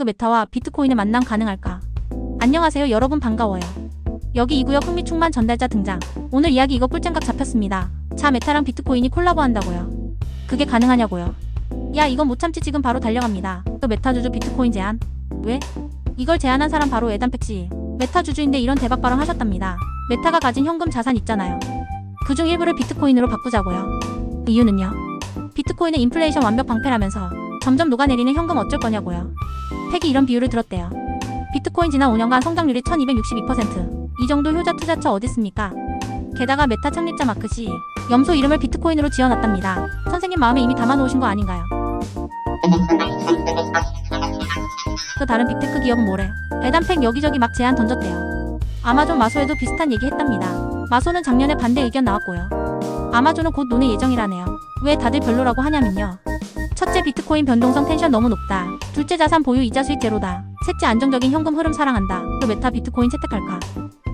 그 메타와 비트코인의 만남 가능할까? 안녕하세요 여러분 반가워요. 여기 이 구역 흥미충만 전달자 등장. 오늘 이야기 이거 꿀잼각 잡혔습니다. 자 메타랑 비트코인이 콜라보 한다고요. 그게 가능하냐고요. 야 이건 못 참지 지금 바로 달려갑니다. 그 메타 주주 비트코인 제안. 왜? 이걸 제안한 사람 바로 에단팩 씨. 메타 주주인데 이런 대박 발언 하셨답니다. 메타가 가진 현금 자산 있잖아요. 그중 일부를 비트코인으로 바꾸자고요. 이유는요? 비트코인은 인플레이션 완벽 방패라면서 점점 녹아내리는 현금 어쩔 거냐고요. 팩이 이런 비유를 들었대요. 비트코인 지난 5년간 성장률이 1262%. 이 정도 효자 투자처 어딨습니까? 게다가 메타 창립자 마크씨 염소 이름을 비트코인으로 지어놨답니다. 선생님 마음에 이미 담아놓으신 거 아닌가요? 그 다른 빅테크 기업은 뭐래? 에단팩 여기저기 막 제안 던졌대요. 아마존 마소에도 비슷한 얘기 했답니다. 마소는 작년에 반대 의견 나왔고요. 아마존은 곧 논의 예정이라네요. 왜 다들 별로라고 하냐면요. 첫째 비트코인 변동성 텐션 너무 높다. 둘째 자산 보유 이자 수익 제로다. 셋째 안정적인 현금 흐름 사랑한다. 그 메타 비트코인 채택할까?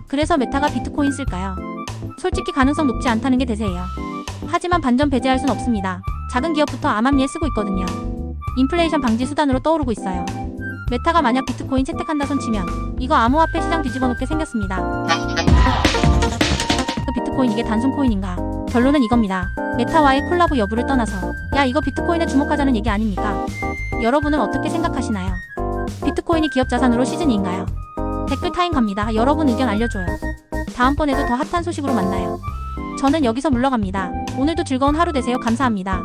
그래서 메타가 비트코인 쓸까요? 솔직히 가능성 높지 않다는 게 대세예요. 하지만 반전 배제할 순 없습니다. 작은 기업부터 암암리에 쓰고 있거든요. 인플레이션 방지 수단으로 떠오르고 있어요. 메타가 만약 비트코인 채택한다 손 치면 이거 암호화폐 시장 뒤집어 놓게 생겼습니다. 그 비트코인 이게 단순 코인인가? 결론은 이겁니다. 메타와의 콜라보 여부를 떠나서 야 이거 비트코인에 주목하자는 얘기 아닙니까? 여러분은 어떻게 생각하시나요? 비트코인이 기업 자산으로 시즌인가요? 댓글 타임 갑니다. 여러분 의견 알려줘요. 다음번에도 더 핫한 소식으로 만나요. 저는 여기서 물러갑니다. 오늘도 즐거운 하루 되세요. 감사합니다.